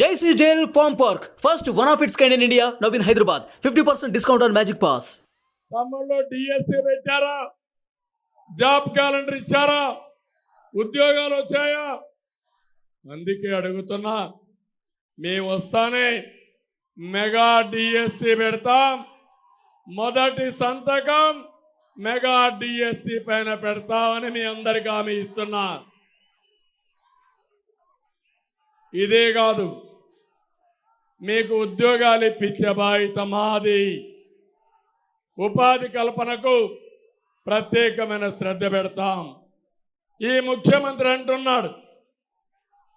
Jassie Jail Farm park first one of its kind in India now in Hyderabad. 50% discount on Magic Pass. ఖమ్మంలో DSC పెట్టారా? Job calendar ఇచ్చారా? ఉద్యోగాలు వచ్చాయా? అందుకే అడుగుతున్నా మేము వస్తానే మెగా డిఎస్సి పెడతాం. మొదటి సంతకం మెగా డిఎస్సి పైన పెడతామని మీ అందరికి హామీ ఇస్తున్నా. ఇదే కాదు మీకు ఉద్యోగాలు ఇప్పించే బాధ్యత మాది. ఉపాధి కల్పనకు ప్రత్యేకమైన శ్రద్ధ పెడతాం. ఈ ముఖ్యమంత్రి అంటున్నాడు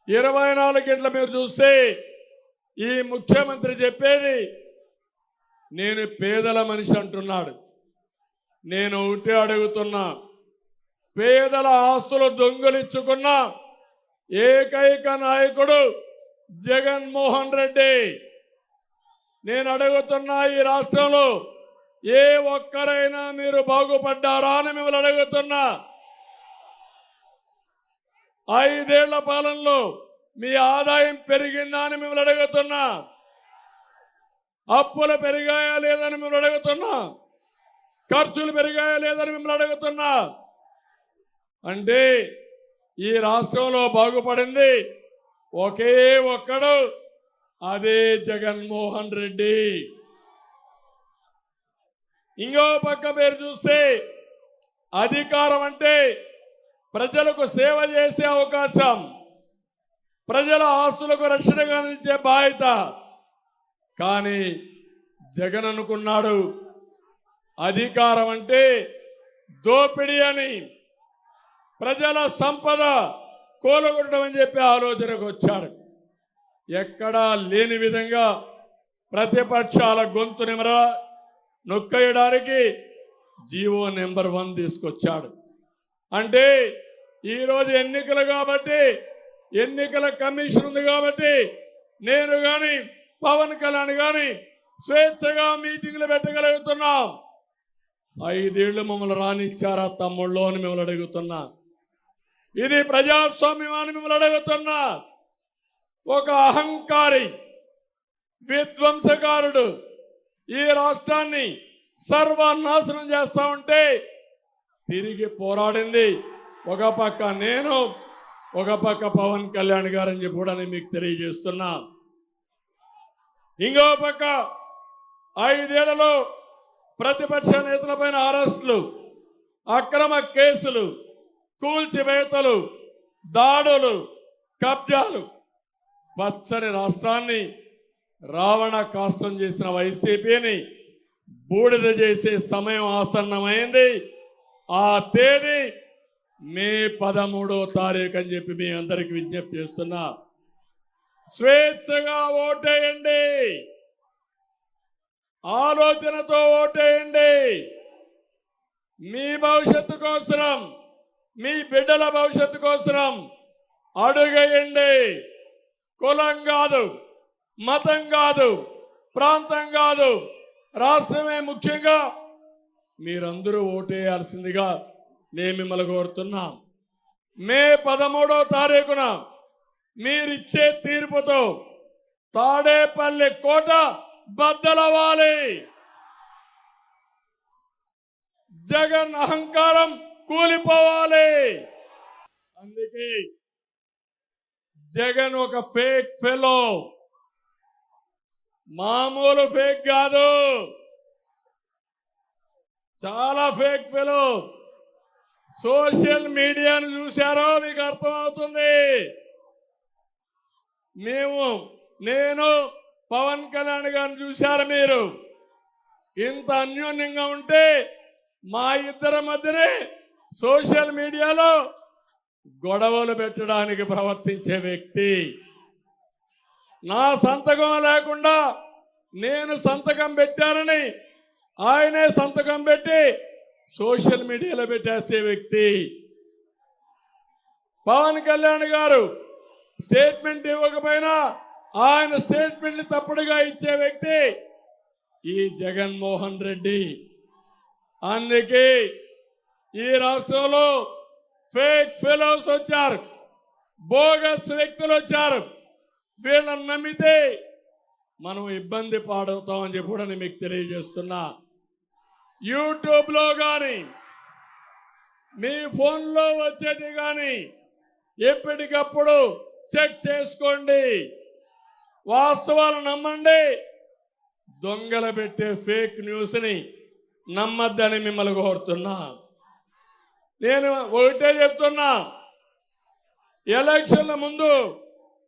ఇరవై నాలుగు గంటల మీరు చూస్తే ఈ ముఖ్యమంత్రి చెప్పేది నేను పేదల మనిషి అంటున్నాడు. నేను ఒకటే అడుగుతున్నా పేదల ఆస్తులు దొంగలిచ్చుకున్నా ఏకైక నాయకుడు జగన్మోహన్ రెడ్డి. నేను అడుగుతున్నా ఈ రాష్ట్రంలో ఏ ఒక్కరైనా మీరు బాగుపడ్డారా అని మిమ్మల్ని అడుగుతున్నా. ఐదేళ్ళ పాలనలో మీ ఆదాయం పెరిగిందా అని మిమ్మల్ని అడుగుతున్నా. అప్పులు పెరిగాయా లేదని మిమ్మల్ని అడుగుతున్నా. ఖర్చులు పెరిగాయా లేదని మిమ్మల్ని అడుగుతున్నా. అంటే ఈ రాష్ట్రంలో బాగుపడింది. ఒకే ఒక్కడు అదే జగన్మోహన్ రెడ్డి. ఇంకో పక్క మీరు చూస్తే అధికారం అంటే ప్రజలకు సేవ చేసే అవకాశం ప్రజల ఆస్తులకు రక్షణగా నిలిచే బాధ్యత. కానీ జగన్ అనుకున్నాడు అధికారం అంటే దోపిడీ అని. ప్రజల సంపద కోలగొట్టడం అని చెప్పి ఆలోచనకు వచ్చాడు ఎక్కడా లేని విధంగా ప్రతిపక్షాల గొంతు నిమర నొక్కేయడానికి జీవో నెంబర్ వన్ తీసుకొచ్చాడు. అంటే ఈరోజు ఎన్నికలు కాబట్టి ఎన్నికల కమిషన్ ఉంది కాబట్టి నేను కానీ పవన్ కళ్యాణ్ కానీ స్వేచ్ఛగా మీటింగ్లు పెట్టగలుగుతున్నాం. ఐదేళ్ళు మమ్మల్ని రానిచ్చారా తమ్ముళ్ళు అని మిమ్మల్ని అడుగుతున్నా. ఇది ప్రజాస్వామ్యం అని మిమ్మల్ని అడుగుతున్నా. ఒక అహంకారి విధ్వంసకారుడు ఈ రాష్ట్రాన్ని సర్వనాశనం చేస్తా ఉంటే తిరిగి పోరాడింది. ఒక పక్క నేను ఒక పక్క పవన్ కళ్యాణ్ గారని చెప్పి కూడా నేను మీకు తెలియజేస్తున్నా. ఇంకో పక్క ఐదేళ్ళలో ప్రతిపక్ష నేతలపైన అరెస్టులు అక్రమ కేసులు కూల్చివేతలు దాడులు కబ్జాలు. పచ్చని రాష్ట్రాన్ని రావణ కాష్టం చేసిన వైసీపీని బూడిద చేసే సమయం ఆసన్నమైంది. ఆ తేదీ మే పదమూడో తారీఖు అని చెప్పి మీ అందరికి విజ్ఞప్తి చేస్తున్నా. స్వేచ్ఛగా ఓటేయండి. ఆలోచనతో ఓటేయండి. మీ భవిష్యత్తు కోసరం మీ బిడ్డల భవిష్యత్తు కోసం అడుగయండి. కులం కాదు మతం కాదు ప్రాంతం కాదు రాష్ట్రమే ముఖ్యంగా మీరందరూ ఓటేయాల్సిందిగా నేను మిమ్మల్ని కోరుతున్నా. మే పదమూడో తారీఖున మీరిచ్చే తీర్పుతో తాడేపల్లి కోట బద్దలవ్వాలి. జగన్ అహంకారం కూలిపోవాలి. అందుకే జగన్ ఒక ఫేక్ ఫెలో. మామూలు ఫేక్ కాదు. చాలా ఫేక్ ఫెలో. సోషల్ మీడియాను చూశారో మీకు అర్థమవుతుంది. మేము నేను పవన్ కళ్యాణ్ గారిని చూశారు మీరు? ఇంత అన్యోన్యంగా ఉంటే మా ఇద్దరి మధ్యనే సోషల్ మీడియాలో గొడవలు పెట్టడానికి ప్రవర్తించే వ్యక్తి. నా సంతకం లేకుండా నేను సంతకం పెట్టానని ఆయనే సంతకం పెట్టి సోషల్ మీడియాలో పెట్టేసే వ్యక్తి. పవన్ కళ్యాణ్ గారు స్టేట్మెంట్ ఇవ్వకపోయినా ఆయన స్టేట్మెంట్ తప్పుడుగా ఇచ్చే వ్యక్తి ఈ జగన్మోహన్ రెడ్డి. అందుకే ఈ రాష్ట్రంలో ఫేక్ ఫెలోస్ వచ్చారు. బోగస్ వ్యక్తులు వచ్చారు. వీళ్ళని నమ్మితే మనం ఇబ్బంది పాడవుతామని చెప్పి కూడా నేను మీకు తెలియజేస్తున్నా. యూట్యూబ్లో కానీ మీ ఫోన్లో వచ్చేటి కానీ ఎప్పటికప్పుడు చెక్ చేసుకోండి. వాస్తవాలు నమ్మండి. దొంగలు పెట్టే ఫేక్ న్యూస్ని నమ్మద్దని మిమ్మల్ని కోరుతున్నా. నేను ఒకటే చెప్తున్నా. ఎలక్షన్ల ముందు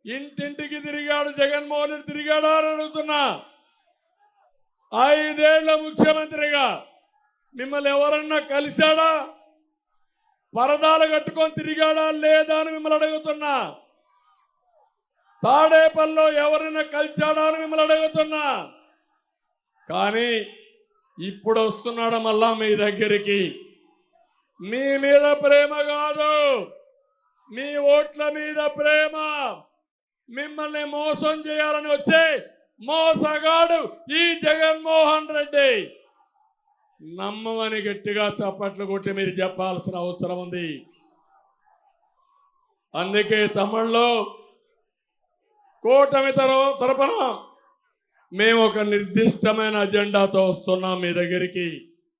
ఇంటింటికి తిరిగాడు జగన్మోహన్ రెడ్డి తిరిగాడా అని అడుగుతున్నా. ఐదేళ్ళ ముఖ్యమంత్రిగా మిమ్మల్ని ఎవరన్నా కలిశాడా? వరదాలు కట్టుకొని తిరిగాడా లేదా అని మిమ్మల్ని అడుగుతున్నా. తాడేపల్లో ఎవరైనా కలిశాడా అని మిమ్మల్ని అడుగుతున్నా. కానీ ఇప్పుడు వస్తున్నాడు మళ్ళా మీ దగ్గరికి? మీ మీద ప్రేమ కాదు. మీ ఓట్ల మీద ప్రేమ. మిమ్మల్ని మోసం చేయాలని వచ్చే మోసగాడు ఈ జగన్మోహన్ రెడ్డి. నమ్మమని గట్టిగా చప్పట్లు కొట్టి మీరు చెప్పాల్సిన అవసరం ఉంది. అందుకే తమిళ్ళో కూటమి తర- తరపున మేము ఒక నిర్దిష్టమైన అజెండాతో వస్తున్నాం మీ దగ్గరికి.